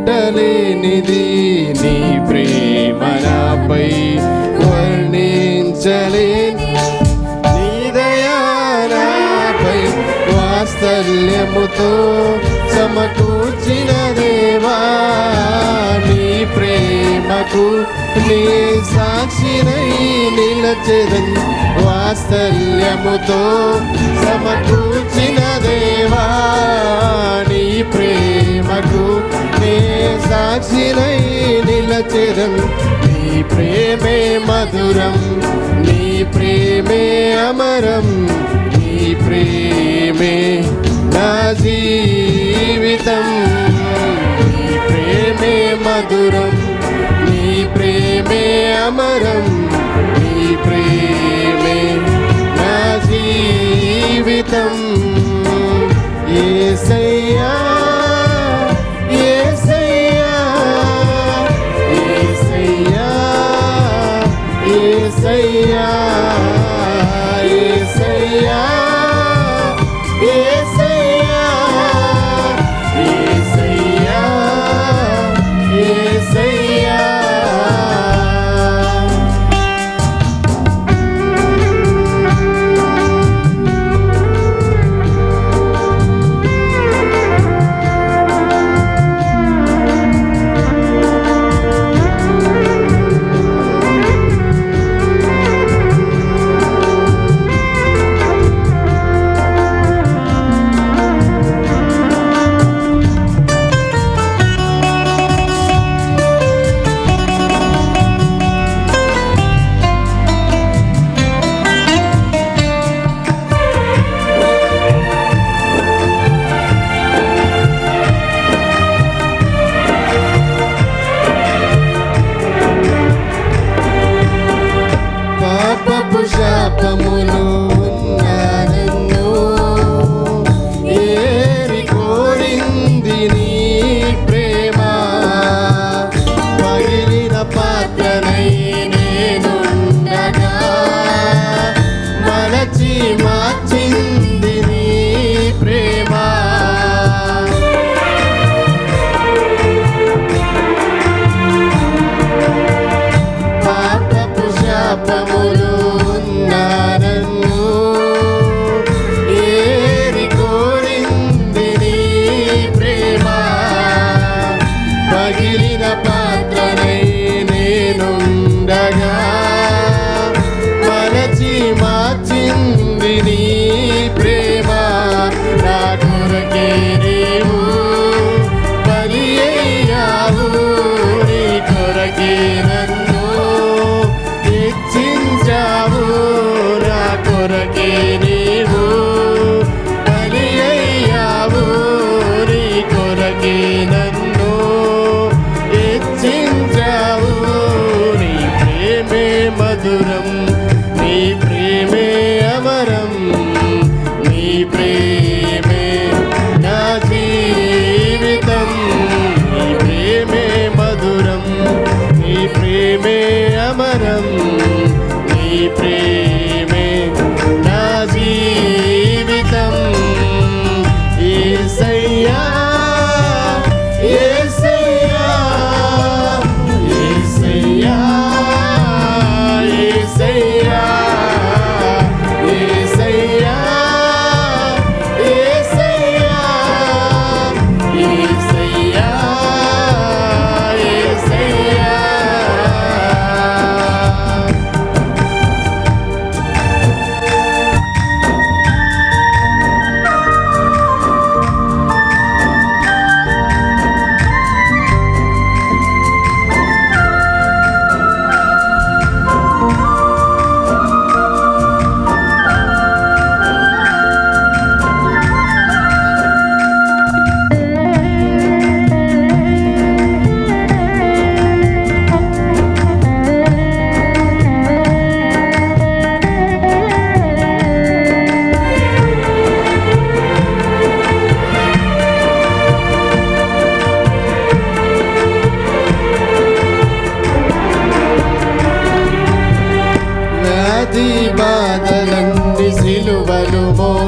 పట్టలేనిది నీ ప్రేమ నాపై వర్ణించలేని నీ దయా వాత్సల్యముతో సమకూర్చిన దేవా నీ ప్రేమకు నీ సాక్షినై నిలచెదన్ వాత్సల్యముతో సమకూర్చిన దేవా నీ ప్రేమకు సాక్షినై నిలచరం నీ ప్రేమే మధురం నీ ప్రేమే అమరం నీ ప్రేమే నా జీవితం. నీ ప్రేమే మధురం నీ ప్రేమే అమరం. say காப்பாற்றனை Madura.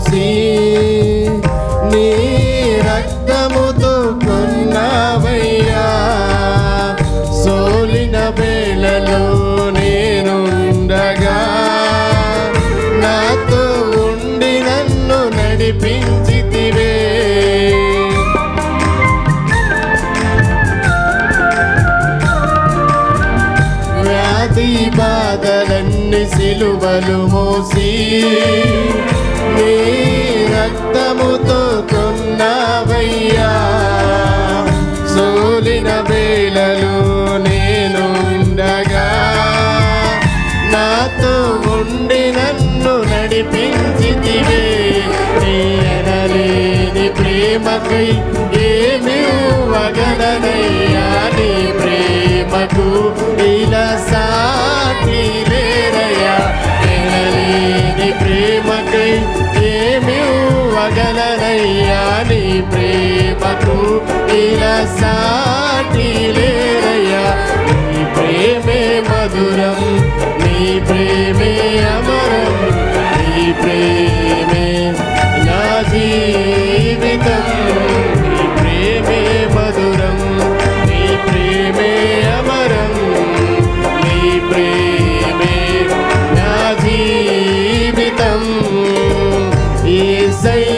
మోసి నీ రక్తముతో కొన్నావయ్యా. సోలిన వేళలో నేనుండగా నాతో ఉండి నన్ను నడిపించితివే. వ్యాధి బాధలన్నీ సిలువలు మోసి సాటి లేరయ్యా. నీ ప్రేమే మధురం నీ ప్రేమే అమరం నీ ప్రేమే నా జీవితం. నీ ప్రేమే మధురం నీ ప్రేమే అమరం నీ ప్రేమే నా జీవితం. ఏసయ్యా ఏసయ్యా